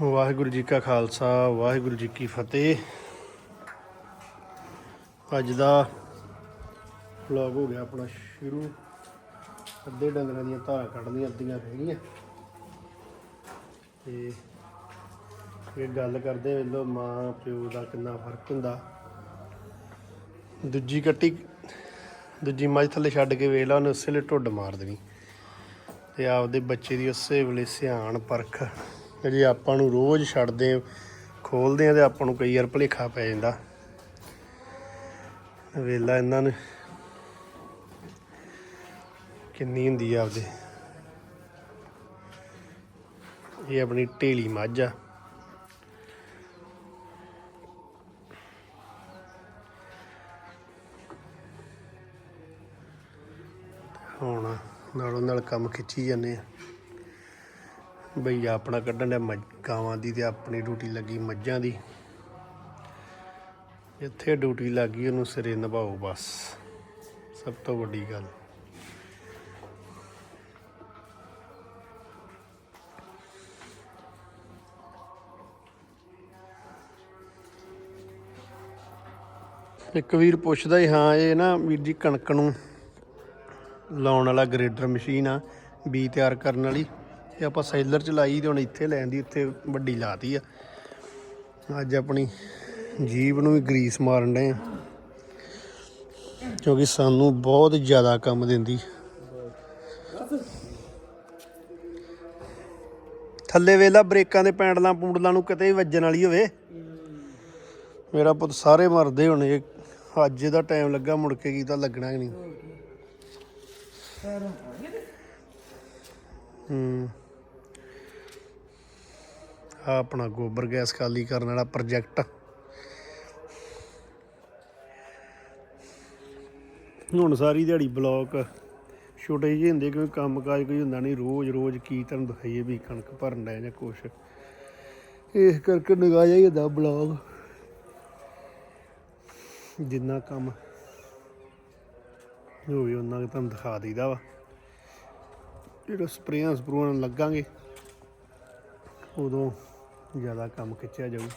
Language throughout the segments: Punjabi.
ਵਾਹਿਗੁਰੂ ਜੀ ਕਾ ਖਾਲਸਾ, ਵਾਹਿਗੁਰੂ ਜੀ ਕੀ ਫਤਿਹ। ਅੱਜ ਦਾ ਵਲੌਗ ਹੋ ਗਿਆ ਆਪਣਾ ਸ਼ੁਰੂ। ਅੱਧੇ ਡੰਗਰਾਂ ਦੀਆਂ ਧਾਰਾਂ ਕੱਢਣੀਆਂ, ਅੱਧੀਆਂ ਰਹਿ ਗਈਆਂ। ਤੇ ਇਹ ਗੱਲ ਕਰਦੇ ਵੇਲੋ ਮਾਂ, ਪਿਓ ਦਾ ਕਿੰਨਾ ਫ਼ਰਕ ਹੁੰਦਾ। ਦੂਜੀ ਕੱਟੀ, ਦੂਜੀ ਮੱਝ ਥੱਲੇ ਛੱਡ ਕੇ ਵੇਖ ਲਾ, ਉਹਨੇ ਉਸੇ ਵੇਲੇ ਢੁੱਡ ਮਾਰ ਦੇਣੀ। ਤੇ ਆਪਦੇ ਬੱਚੇ ਦੀ ਉਸੇ ਵੇਲੇ ਸਿਆਣ ਪਰਖ। ਤੇ ਜੇ ਆਪਾਂ ਨੂੰ ਰੋਜ਼ ਛੱਡਦੇ ਖੋਲਦੇ ਆ ਤੇ ਆਪਾਂ ਨੂੰ ਕਈ ਵਾਰ ਭੁਲੇਖਾ ਪੈ ਜਾਂਦਾ। ਵੇਲਾ ਇਹਨਾਂ ਨੇ ਕਿੰਨੀ ਹੁੰਦੀ ਆ ਆਪਦੇ। ਇਹ ਆਪਣੀ ਢੇਲੀ ਮੱਝ ਆ। ਹੁਣ ਨਾਲੋਂ ਨਾਲ ਕੰਮ ਖਿੱਚੀ ਜਾਂਦੇ ਆ। ਬਈ ਆਪਣਾ ਕੱਢਣ ਦਾ ਗਾਵਾਂ ਦੀ ਤੇ ਆਪਣੀ ਡਿਊਟੀ ਲੱਗੀ ਮੱਝਾਂ ਦੀ। ਜਿੱਥੇ ਡਿਊਟੀ ਲੱਗੀ ਉਹਨੂੰ ਸਿਰੇ ਨਿਭਾਓ ਬਸ। ਸਭ ਤੋਂ ਵੱਡੀ ਗੱਲ। ਇੱਕ ਵੀਰ ਪੁੱਛਦਾ ਹੀ ਹਾਂ, ਇਹ ਨਾ ਵੀਰ ਜੀ ਕਣਕ ਨੂੰ ਲਾਉਣ ਵਾਲਾ ਗ੍ਰੇਡਰ ਮਸ਼ੀਨ ਆ, ਬੀ ਤਿਆਰ ਕਰਨ ਵਾਲੀ। ਇਹ ਆਪਾਂ ਸੈਲਰ ਚ ਲਾਈ ਤੇ ਹੁਣ ਇੱਥੇ ਲੈਣ ਦੀ ਇੱਥੇ ਵੱਡੀ ਲਾਤੀ ਆ। ਅੱਜ ਆਪਣੀ ਜੀਬ ਨੂੰ ਵੀ ਗਰੀਸ ਮਾਰਨ ਦੇ ਆ। ਕਿਉਂਕਿ ਸਾਨੂੰ ਬਹੁਤ ਜ਼ਿਆਦਾ ਕੰਮ ਦਿੰਦੀ। ਥੱਲੇ ਵੇਲਾ ਬ੍ਰੇਕਾਂ ਦੇ ਪੈਂਡਲਾਂ ਪੂੰਡਲਾਂ ਨੂੰ ਕਿਤੇ ਵੀ ਵੱਜਣ ਵਾਲੀ ਹੋਵੇ। ਮੇਰਾ ਪੁੱਤ ਸਾਰੇ ਮਰਦੇ ਹੁਣ ਇਹ ਅੱਜ ਦਾ ਟਾਈਮ ਲੱਗਾ ਮੁੜ ਕੇ ਕੀ ਤਾਂ ਲੱਗਣਾ ਹੀ ਨਹੀਂ। ਹੂੰ। ਆ ਆਪਣਾ ਗੋਬਰ ਗੈਸ ਖਾਲੀ ਕਰਨ ਵਾਲਾ ਪ੍ਰੋਜੈਕਟ। ਹੁਣ ਸਾਰੀ ਦਿਹਾੜੀ ਬਲੌਕ ਛੋਟੇ ਜਿਹੇ ਹੁੰਦੇ ਕਿਉਂਕਿ ਕੰਮ ਕਾਜ ਕੋਈ ਹੁੰਦਾ ਨਹੀਂ ਰੋਜ਼ ਰੋਜ਼ ਕੀ ਤੁਹਾਨੂੰ ਦਿਖਾਈਏ ਵੀ ਕਣਕ ਭਰਨ ਦਾ ਜਾਂ ਕੁਛ। ਇਸ ਕਰਕੇ ਨਿਗਾਹ ਜਾਈ ਹੁੰਦਾ ਬਲੌਗ। ਜਿੰਨਾ ਕੰਮ ਹੋਵੇ ਉਹਨਾਂ ਕੁ ਤੁਹਾਨੂੰ ਦਿਖਾ ਦਈਦਾ ਵਾ। ਜਦੋਂ ਸਪਰੇਆਂ ਸਪਰੂਆਂ ਲੱਗਾਂਗੇ, ਉਦੋਂ ਜ਼ਿਆਦਾ ਕੰਮ ਖਿੱਚਿਆ ਜਾਊ।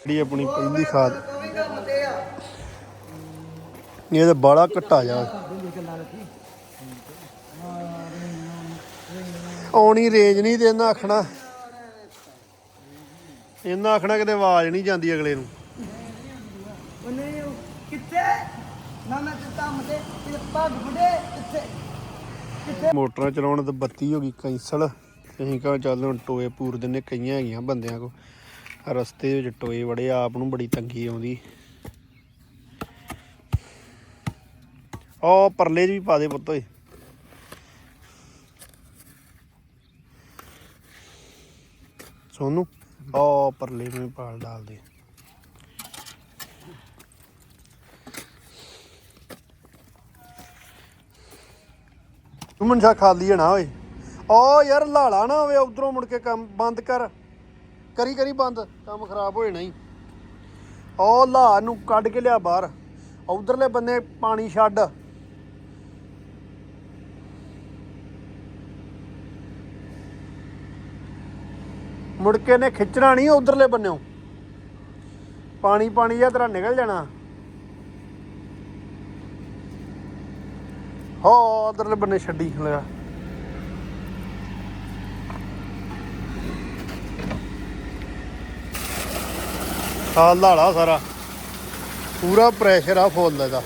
ਜਿਹੜੀ ਆਪਣੀ ਪਹਿਲੀ ਖਾਦ ਇਹ ਤਾਂ ਬਾਲਾ ਘਟਾ ਜਾ। ਆਉਣੀ ਰੇਂਜ ਨਹੀਂ ਤੇ ਇਹਨਾਂ ਆਖਣਾ। ਇਹਨਾਂ ਆਖਣਾ ਕਿਤੇ ਆਵਾਜ਼ ਨਹੀਂ ਜਾਂਦੀ ਅਗਲੇ ਨੂੰ। ਉਹਨੇ ਕਿੱਥੇ? ਨਾ ਮੈਂ ਤੇ ਕੰਮ ਤੇ ਤੇ ਪੱਗ ਫੜੇ ਕਿੱਥੇ? ਮੋਟਰਾਂ ਚਲਾਉਣ ਤੇ ਬੱਤੀ ਹੋ ਗਈ ਕੈਂਸਲ। ਅਸੀਂ ਕਹਾਂ ਚੱਲ ਹੁਣ ਟੋਏ ਪੂਰ ਦਿੰਨੇ ਕਈਆਂ ਹੈਗੀਆਂ ਬੰਦਿਆਂ ਕੋ ਰਸਤੇ ਵਿੱਚ ਟੋਏ ਬੜੇ ਆਪ ਨੂੰ ਬੜੀ ਤੰਗੀ ਆਉਂਦੀ। ਉਹ ਪਰਲੇ 'ਚ ਵੀ ਪਾ ਦੇ ਪੁੱਤ ਓਏ। ਸੋਨੂੰ ਉਹ ਪਰਲੇ ਨੂੰ ਵੀ ਪਾਲ ਡਾਲ ਦੇ। ਤੂੰ ਮਨਸ਼ਾ ਖਾਲੀ ਹੈ ਨਾ ਓਏ। ਓ ਯਾਰ ਲਾਲਾ ਨਾ ਹੋਵੇ, ਉਧਰੋਂ ਮੁੜ ਕੇ ਕੰਮ ਬੰਦ ਕਰ। ਕਰੀ ਕਰੀ ਬੰਦ, ਕੰਮ ਖਰਾਬ ਹੋ ਜਾਣਾ ਹੀ ਓ ਲਾ ਨੂੰ ਕੱਢ ਕੇ ਲਿਆ ਬਾਹਰ। ਉਧਰਲੇ ਬੰਨੇ ਪਾਣੀ ਛੱਡ। ਮੁੜ ਕੇ ਨੇ ਖਿੱਚਣਾ ਨਹੀਂ ਉਧਰਲੇ ਬੰਨਿਓ। ਪਾਣੀ ਪਾਣੀ ਜਿਹਾ ਤੇਰਾ ਨਿਕਲ ਜਾਣਾ। ਹੋ, ਉਧਰਲੇ ਬੰਨੇ ਛੱਡੀ ਲਿਆ ਆ। ਲਾਲਾ ਸਾਰਾ। ਪੂਰਾ ਪ੍ਰੈਸ਼ਰ ਆ ਫੁੱਲ ਇਹਦਾ।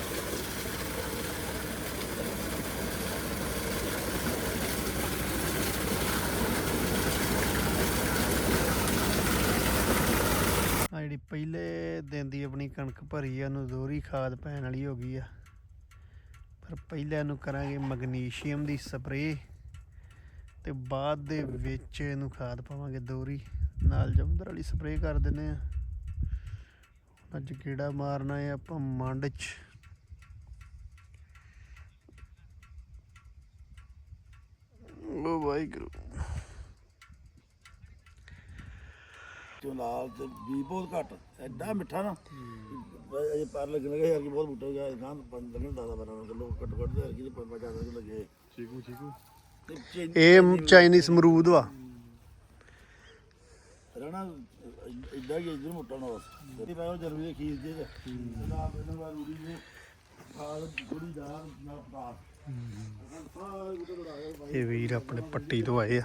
ਆ ਜਿਹੜੀ ਪਹਿਲੇ ਦਿਨ ਦੀ ਆਪਣੀ ਕਣਕ ਭਰੀ ਆ, ਉਹਨੂੰ ਦੋਹਰੀ ਖਾਦ ਪੈਣ ਵਾਲੀ ਹੋ ਗਈ ਆ। ਪਰ ਪਹਿਲਾਂ ਇਹਨੂੰ ਕਰਾਂਗੇ ਮੈਗਨੀਸ਼ੀਅਮ ਦੀ ਸਪਰੇਅ ਤੇ ਬਾਅਦ ਦੇ ਵਿੱਚ ਇਹਨੂੰ ਖਾਦ ਪਾਵਾਂਗੇ ਦੋਹਰੀ ਨਾਲ ਜਮਦਰ ਵਾਲੀ ਸਪਰੇਅ ਕਰ ਦਿੰਨੇ ਆ ਅੱਜ ਕਿਹੜਾ ਮਾਰਨਾ ਹੈ ਆਪਾਂ ਮੰਡ ਚ। ਉਹ ਵਾਹਿਗੁਰੂ। ਤੇ ਲਾਲ ਤੇ ਵੀ ਬਹੁਤ ਘੱਟ ਐਡਾ ਮਿੱਠਾ ਨਾ। ਅਜੇ ਪਰ ਲੱਗਣ ਲੱਗਾ ਯਾਰ ਕੀ ਬਹੁਤ ਬੂਟਾ ਹੋ ਗਿਆ ਗਾਂ ਪੰਜ ਲੱਗਣ ਦਾਦਾ ਬਣਾ ਕਿਲੋ ਘੱਟ ਘੱਟ ਯਾਰ ਕੀ ਪੰਜ ਪੰਜ ਜ਼ਿਆਦਾ ਲੱਗੇ। ਚੀਕੂ ਚੀਕੂ। ਇਹ ਚਾਈਨੀਜ਼ ਅਮਰੂਦ ਵਾ। ਰਹਿਣਾ ਇਦਾਂ ਹੀ ਇਧਰ ਮੋਟਾ ਨਾ ਬਸ। ਤੇ ਪਾਓ ਜਰੂਰੀ ਖੀਰ ਦੇ ਇਹਨਾਂ ਰੂੜੀ ਨੇ ਫਾਲ ਥੋੜੀ ਦਾ ਗਿਆ ਇਹ ਵੀਰ ਆਪਣੇ ਪੱਟੀ ਤੋਂ ਆਏ ਆ।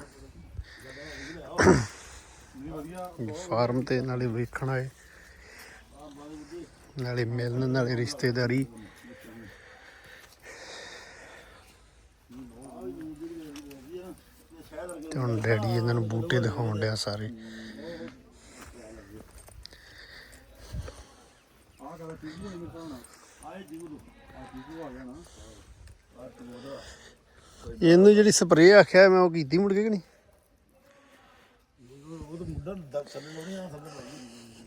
ਫਾਰਮ ਤੇ ਨਾਲੇ ਵੇਖਣ ਆਏ ਨਾਲੇ ਮਿਲਣ, ਨਾਲੇ ਰਿਸ਼ਤੇਦਾਰੀ। ਤੇ ਹੁਣ ਡੈਡੀ ਇਹਨਾਂ ਨੂੰ ਬੂਟੇ ਦਿਖਾਉਣ ਡਿਆ ਸਾਰੇ। ਆਹ ਗੱਲ ਠੀਕ ਨਹੀਂ ਮੇਰੇ ਆਏ ਜੀਵ ਆ ਜੀਵ ਆ ਗਿਆ ਨਾ ਇਹਨੂੰ ਜਿਹੜੀ ਸਪਰੇਅ ਆਖਿਆ ਮੈਂ ਉਹ ਕੀਤੀ ਮੁੜ ਕੇ ਕਿ ਨਹੀਂ ਉਹ ਤਾਂ ਮੁੰਡਾ ਦ- ਥੱਲੇ ਲਾਉਣੀ ਆ ਥੱਲੇ ਲਾਉਣੀ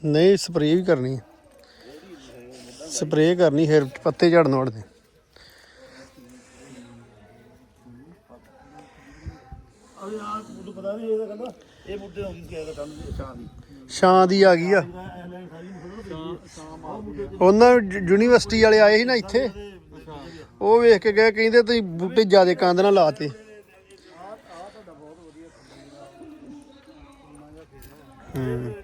ਨਹੀਂ ਸਪਰੇਅ ਵੀ ਕਰਨੀ ਹੈ ਸਪਰੇਅ ਕਰਨੀ ਫਿਰ ਪੱਤੇ ਝੜਨ ਵੜਦੇ ਛਾਂ ਦੀ। ਆ ਗਈ ਆ। ਉਹਨਾਂ ਯੂਨੀਵਰਸਿਟੀ ਵਾਲੇ ਆਏ ਸੀ ਨਾ ਇੱਥੇ। ਉਹ ਵੇਖ ਕੇ ਗਏ ਕਹਿੰਦੇ ਤੁਸੀਂ ਬੂਟੇ ਜਿਆਦੇ ਕੰਦ ਨਾਲ ਲਾਤੇ। ਹੂੰ।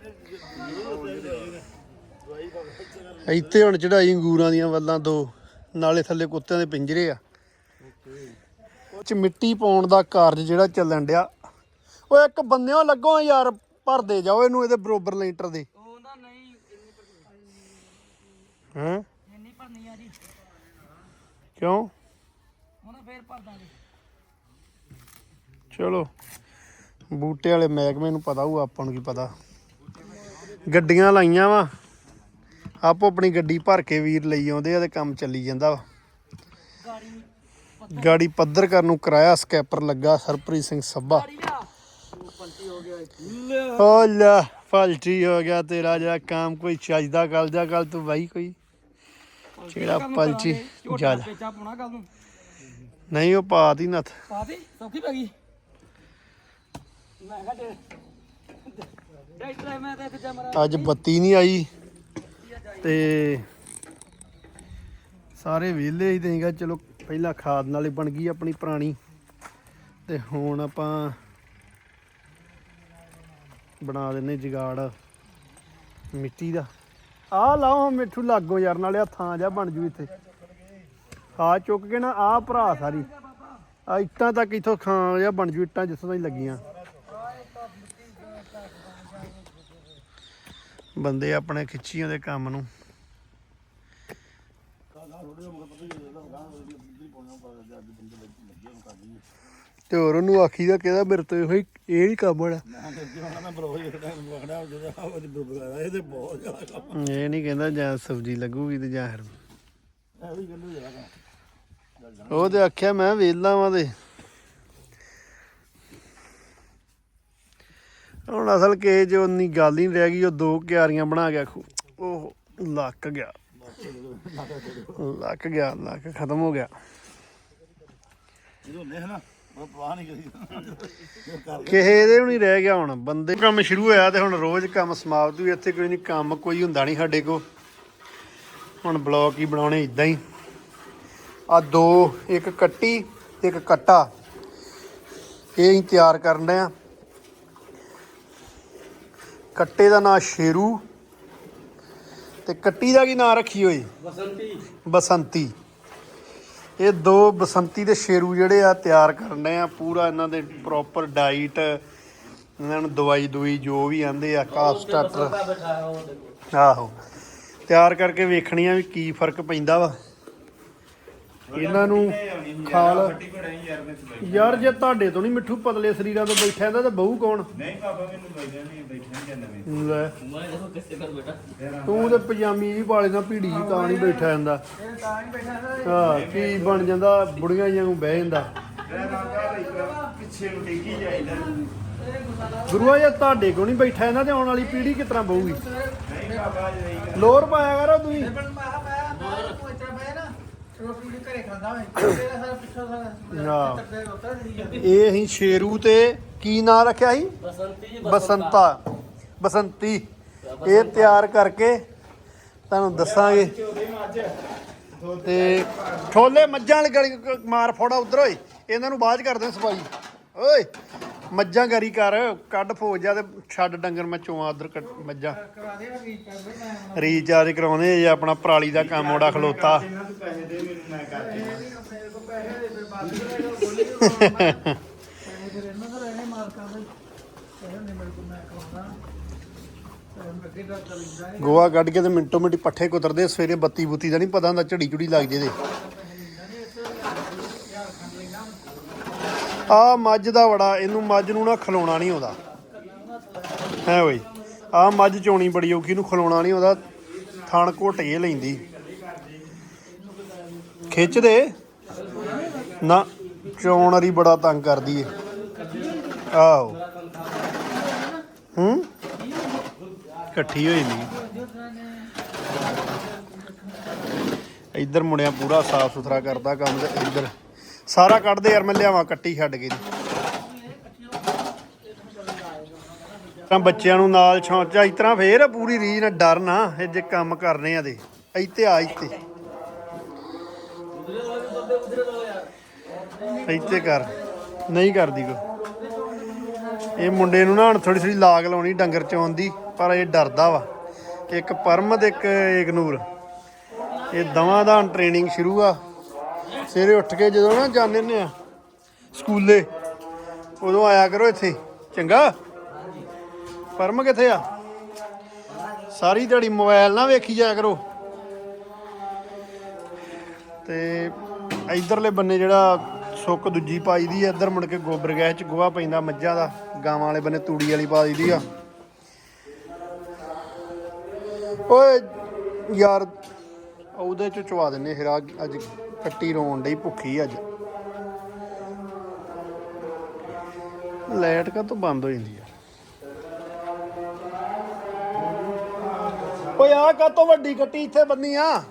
ਇੱਥੇ ਹੁਣ ਚੜਾਈ ਅੰਗੂਰਾਂ ਦੀਆਂ ਵੱਲਾਂ ਦੋ ਨਾਲੇ ਥੱਲੇ ਕੁੱਤਿਆਂ ਦੇ ਪਿੰਜਰੇ ਆ। ਚ ਮਿੱਟੀ ਪਾਉਣ ਦਾ ਕਾਰਜ ਜਿਹੜਾ ਚੱਲਣ ਡਿਆ। ਉਹ ਇੱਕ ਬੰਨਿਓ ਲੱਗੋ ਯਾਰ ਭਰਦੇ ਜਾਓ ਇਹਨੂੰ ਇਹਦੇ ਬਰੋਬਰ ਲੈਂਟਰ ਦੇ। ਉਹਦਾ ਨਹੀਂ ਹਾਂ? ਇੰਨੀ ਭਰਨੀ ਆ ਜੀ। ਕਿਉਂ? ਉਹਨਾਂ ਫੇਰ ਭਰ ਦਾਂਗੇ। ਚਲੋ। ਬੂਟੇ ਵਾਲੇ ਮਹਿਕਮੇ ਨੂੰ ਪਤਾ ਹੋਊ ਆਪਾਂ ਨੂੰ ਕੀ ਪਤਾ। ਗੱਡੀਆਂ ਲਾਈਆਂ ਵਾ। ਆਪੋ ਆਪਣੀ ਗੱਡੀ ਭਰ ਕੇ ਵੀਰ ਲਈ ਆਉਂਦੇ ਆ ਤੇ ਕੰਮ ਚੱਲੀ ਜਾਂਦਾ ਵਾ। ਗਾੜੀ ਪੱਧਰ ਕਰਨ ਨੂੰ ਕਰਾਇਆ ਸਕੈਪਰ ਲੱਗਾ ਸਰਪ੍ਰੀਤ ਸਿੰਘ ਗਿਆ ਓ ਲੈ ਫਲਟੀ ਹੋ ਗਿਆ ਤੇਰਾ ਜਿਹੜਾ ਕੰਮ ਕੋਈ ਚੱਜਦਾ ਗੱਲ ਜਾ ਗੱਲ ਤੂੰ ਬਾਈ ਕੋਈ। ਜਿਹੜਾ ਪਲਚੀ ਜ਼ਿਆਦਾ ਨਹੀਂ ਉਹ ਪਾ ਦੀ ਨੱਥ। ਪਾ ਦੇ ਸੌਖੀ ਪੈ ਗਈ? ਮੈਂ ਕਿਹਾ ਡੇ ਡਾਕਟਰ ਮੈਂ ਤਾਂ ਇੱਥੇ ਜਮਰਾ ਅੱਜ ਬੱਤੀ ਨਹੀਂ ਆਈ ਤੇ ਸਾਰੇ ਵਿਹਲੇ ਹੀ ਸੀਗਾ ਚਲੋ ਪਹਿਲਾਂ ਖਾਦ ਨਾਲੇ ਬਣ ਗਈ ਆਪਣੀ ਪੁਰਾਣੀ। ਤੇ ਹੁਣ ਆਪਾਂ ਬਣਾ ਦਿੰਨੇ ਜਗਾੜ ਮਿੱਟੀ ਦਾ। ਆਹ ਲਾਓ ਮਿੱਠੂ ਲਾਗੋ ਯਾਰ ਨਾਲੇ ਆ ਥਾਂ ਜਾ ਬਣ ਜੂ ਇੱਥੇ। ਆ ਚੁੱਕ ਕੇ ਨਾ ਆਹ ਭਰਾ ਸਾਰੀ। ਆ ਇੱਟਾਂ ਤੱਕ ਇਥੋਂ ਖਾਂ ਜਾਂ ਬਣ ਜੂ ਇੱਟਾਂ ਜਿੱਥੋਂ ਤਾਈਂ ਲੱਗੀਆਂ। ਬੰਦੇ ਆਪਣੇ ਖਿੱਚੀ ਦੇ ਕੰਮ ਨੂੰ। ਤੇ ਹੋਰ ਉਹਨੂੰ ਆਖੀ ਦਾ ਕਿਹਦਾ ਮੇਰੇ ਤੋਂ ਇਹੋ ਹੀ, ਇਹ ਨਹੀਂ ਕੰਮ ਹੋਣਾ। ਇਹ ਤੇ ਨਹੀਂ ਕਹਿੰਦਾ ਜਾਂ ਸਬਜ਼ੀ ਲੱਗੂਗੀ ਤੇ ਜਾਂ ਫਿਰ ਉਹ ਤੇ ਆਖਿਆ ਮੈਂ ਵੇਲਾ ਵਾਂ ਤੇ। ਹੁਣ ਅਸਲ ਕੇ ਜੋ ਉਨੀ ਗੱਲ ਹੀ ਨਹੀਂ ਰਹਿ ਗਈ ਉਹ ਦੋ ਕਿਆਰੀਆਂ ਬਣਾ ਗਿਆ ਖੂ ਉਹ ਲੱਕ ਗਿਆ। ਲੱਕ ਗਿਆ ਲੱਕ ਖਤਮ ਹੋ ਗਿਆ। ਨੇ ਕਿਸੇ ਦੇ ਵੀ ਨਹੀਂ ਰਹਿ ਗਿਆ ਹੁਣ ਬੰਦੇ ਕੰਮ ਸ਼ੁਰੂ ਹੋਇਆ ਤੇ ਹੁਣ ਰੋਜ਼ ਕੰਮ ਸਮਾਪਤ ਵੀ ਇੱਥੇ ਕੋਈ ਨਹੀਂ ਕੰਮ ਕੋਈ ਹੁੰਦਾ ਨਹੀਂ ਸਾਡੇ ਕੋ ਹੁਣ ਬਲੌਕ ਹੀ ਬਣਾਉਣੇ ਇਦਾਂ ਹੀ। ਆ ਦੋ ਇੱਕ ਕੱਟੀ ਤੇ ਇੱਕ ਕੱਟਾ। ਇਹ ਹੀ ਤਿਆਰ ਕਰਨ ਆ। ਕੱਟੇ ਦਾ ਨਾਂ ਸ਼ੇਰੂ ਤੇ ਕੱਟੀ ਦਾ ਕੀ ਨਾਂ ਰੱਖੀ ਹੋਈ? ਬਸੰਤੀ। ਬਸੰਤੀ। ਇਹ ਦੋ ਬਸੰਤੀ ਦੇ ਸ਼ੇਰੂ ਜਿਹੜੇ ਆ ਤਿਆਰ ਕਰਨੇ ਆ ਪੂਰਾ ਇਹਨਾਂ ਦੇ ਪ੍ਰੋਪਰ ਡਾਈਟ ਇਹਨਾਂ ਨੂੰ ਦਵਾਈ ਦੂਈ ਜੋ ਵੀ ਆਂਦੇ ਆ ਕਾਫ ਸਟਾਰਟਰ ਆਹੋ। ਤਿਆਰ ਕਰਕੇ ਵੇਖਣੀ ਆ ਵੀ ਕੀ ਫ਼ਰਕ ਪੈਂਦਾ ਵਾ। ਇਹਨਾਂ ਨੂੰ ਖਾਲ ਯਾਰ ਜੇ ਤੁਹਾਡੇ ਤੋਂ ਨਹੀਂ ਮਿੱਠੂ ਪਤਲੇ ਸਰੀਰਾਂ ਤੋਂ ਬੈਠਾ ਜਾਂਦਾ ਤਾਂ ਬਹੂ ਕੌਣ? ਨਹੀਂ ਬਾਬਾ ਮੈਨੂੰ ਬੈਠਾ ਨਹੀਂ ਬੈਠਾ ਨਹੀਂ ਜਾਂਦਾ ਮੈਂ ਲੈ। ਮੈਂ ਦੇਖੋ ਕਿੱਥੇ ਕਰ ਬੇਟਾ ਤੂੰ ਤੇ ਪਜਾਮੀ ਜੀ ਪਾਲੇ ਨਾਲ ਭੀੜੀ ਜੀ ਤਾਂ ਨਹੀਂ ਬੈਠਾ ਜਾਂਦਾ। ਇਹ ਤਾਂ ਨਹੀਂ ਬੈਠਾ ਨਾ ਹਾਂ ਕੀ ਬਣ ਜਾਂਦਾ ਬੁੜੀਆਂ ਜਿਹਾਂ ਨੂੰ ਬਹਿ ਜਾਂਦਾ। ਪਿੱਛੇ ਨੂੰ। ਗੁਰੂਆ ਜੇ ਤੁਹਾਡੇ ਕੋਲ ਨਹੀਂ ਬੈਠਾ ਇਹਨਾਂ ਤੇ ਆਉਣ ਵਾਲੀ ਪੀੜ੍ਹੀ ਕਿਸ ਤਰ੍ਹਾਂ ਬਹੂਗੀ? ਜੀ ਲੋਰ ਪਾਇਆ ਕਰੋ ਤੁਸੀਂ ਪਰ ਮੈਂ ਮੈਂ ਮੈਂ ਪੁੱਛਿਆ ਮੈਂ ਨਾ ਰੋਟੀ ਵੀ ਘਰੇ ਖਾਂਦਾ ਹੋਏ ਤੇਰਾ ਸਾਰਾ ਪਿੱਛੋਂ ਸਾਰਾ ਹਾਂ। ਤੱਕੇ ਰੋਟਾ ਨਹੀਂ ਇਹ ਅਸੀਂ ਸ਼ੇਰੂ ਤੇ ਕੀ ਨਾਂ ਰੱਖਿਆ ਸੀ? ਬਸੰਤੀ ਜੀ ਬਸੰਤਾ। ਬਸੰਤੀ। ਇਹ ਤਿਆਰ ਕਰਕੇ ਤੁਹਾਨੂੰ ਦੱਸਾਂਗੇ। ਤੇ ਛੋਲੇ ਮੱਝਾਂ ਵਾਲੀ ਗਲੀ ਮਾਰ ਫੋੜਾ ਉਧਰ ਹੋਏ ਇਹਨਾਂ ਨੂੰ ਬਾਅਦ ਚ ਕਰਦੇ ਸਫ਼ਾਈ। ਓਏ। ਮੱਝਾਂ ਗਰੀ ਕਰ, ਕੱਢ ਫੌਜ ਜਾ ਤੇ ਛੱਡ ਡੰਗਰ, ਮੈਂ ਚੋਆਂ ਉਧਰ ਮੱਝਾਂ। ਕਰਾ ਦੇ ਵੀ ਰੀਚਾਰਜ ਕਰਾਉਂਦੇ ਜੇ, ਆਪਣਾ ਪਰਾਲੀ ਦਾ ਕੰਮ ਉਹਦਾ ਖਲੋਤਾ। ਇਹਨਾਂ ਗੋਆ ਕੱਢ ਕੇ ਤੇ ਮਿੰਟੋ ਮਿੰਟੀ ਪੱਠੇ ਕੁਤਰਦੇ ਸਵੇਰੇ ਬੱਤੀ ਬੁੱਤੀ ਦਾ ਨਹੀਂ ਪਤਾ ਹੁੰਦਾ ਝੜੀ ਝੁੜੀ ਲੱਗ ਜੇ ਦੇ ਆ ਮੱਝ ਦਾ ਵੜਾ, ਇਹਨੂੰ ਮੱਝ ਨੂੰ ਨਾ ਖਲੋਣਾ ਨਹੀਂ ਆਉਂਦਾ। ਹੈ ਓਏ ਆ ਮੱਝ ਚੋਣੀ ਬੜੀ ਔਖੀ ਨੂੰ ਖਲੋਣਾ ਨਹੀਂ ਆਉਂਦਾ, ਥਣ ਘੋਟੇ ਲੈਂਦੀ। ਖਿੱਚ ਦੇ। ਨਾ, ਚੋਣ ਵਾਲੀ ਬੜਾ ਤੰਗ ਕਰਦੀ ਏ। ਆਹੋ। ਹੂੰ? ਇਕੱਠੀ ਹੋਈ ਨਹੀਂ। ਇੱਧਰ ਮੁੰਡਿਆਂ ਪੂਰਾ ਸਾਫ਼ ਸੁਥਰਾ ਕਰਦਾ ਕੰਮ ਤੇ, ਇੱਧਰ। ਸਾਰਾ ਕੱਢਦੇ ਯਾਰ, ਮੈਂ ਲਿਆਵਾਂ ਕੱਟੀ ਛੱਡ ਕੇ ਤਾਂ ਬੱਚਿਆਂ ਨੂੰ ਨਾਲ ਛਾਂਚਾ ਇਸ ਤਰ੍ਹਾਂ ਫੇਰ ਪੂਰੀ ਰੀਜ ਨਾਲ ਡਰ ਨਾ, ਇਹ ਜੇ ਕੰਮ ਕਰਨੇ ਆ ਦੇ ਇੱਥੇ ਆ, ਇੱਥੇ। ਇੱਥੇ ਕਰ। ਨਹੀਂ ਕਰਦੀ ਕੋ ਇਹ ਮੁੰਡੇ ਨੂੰ ਨਾ ਹੁਣ ਥੋੜੀ ਥੋੜੀ ਲਾਗ ਲਾਉਣੀ ਡੰਗਰ ਚੋਣ ਦੀ, ਪਰ ਇਹ ਡਰਦਾ ਵਾ। ਇੱਕ ਪਰਮ ਤੇ ਇੱਕ ਇਗਨੂਰ ਇਹ ਦਵਾਂ ਦਾ ਟ੍ਰੇਨਿੰਗ ਸ਼ੁਰੂ ਆ। ਸਵੇਰੇ ਉੱਠ ਕੇ ਜਦੋਂ ਨਾ ਜਾਂਦੇ ਨੇ ਆ ਸਕੂਲੇ, ਉਦੋਂ ਆਇਆ ਕਰੋ ਇੱਥੇ। ਚੰਗਾ? ਪਰਮ ਕਿੱਥੇ ਆ? ਸਾਰੀ ਦਿਹਾੜੀ ਮੋਬਾਈਲ ਨਾ ਵੇਖੀ ਜਾਇਆ ਕਰੋ। ਤੇ ਇਧਰਲੇ ਬੰਨੇ ਜਿਹੜਾ ਸੁੱਕ ਦੂਜੀ ਪਾਈ ਦੀ ਆ, ਇੱਧਰ ਮੁੜ ਕੇ ਗੋਬਰ ਗੈਸ ਚ ਗੋਹਾ ਪੈਂਦਾ ਮੱਝਾਂ ਦਾ, ਗਾਵਾਂ ਵਾਲੇ ਬੰਨੇ ਤੂੜੀ ਵਾਲੀ ਪਾ ਦੀ ਆ। ਓਏ ਯਾਰ, ਉਹਦੇ ਚ ਚਵਾ ਦਿੰਨੇ ਫਿਰ ਅੱਜ ਕੱਟੀ ਰੋਣ ਡਈ ਭੁੱਖੀ ਅੱਜ। ਲਾਈਟ ਕਾ ਤੋਂ ਬੰਦ ਹੋ ਜਾਂਦੀ ਆ? ਓਏ ਆ ਕਾ ਤੋਂ ਵੱਡੀ ਕੱਟੀ ਇੱਥੇ ਬੰਨੀ ਆ?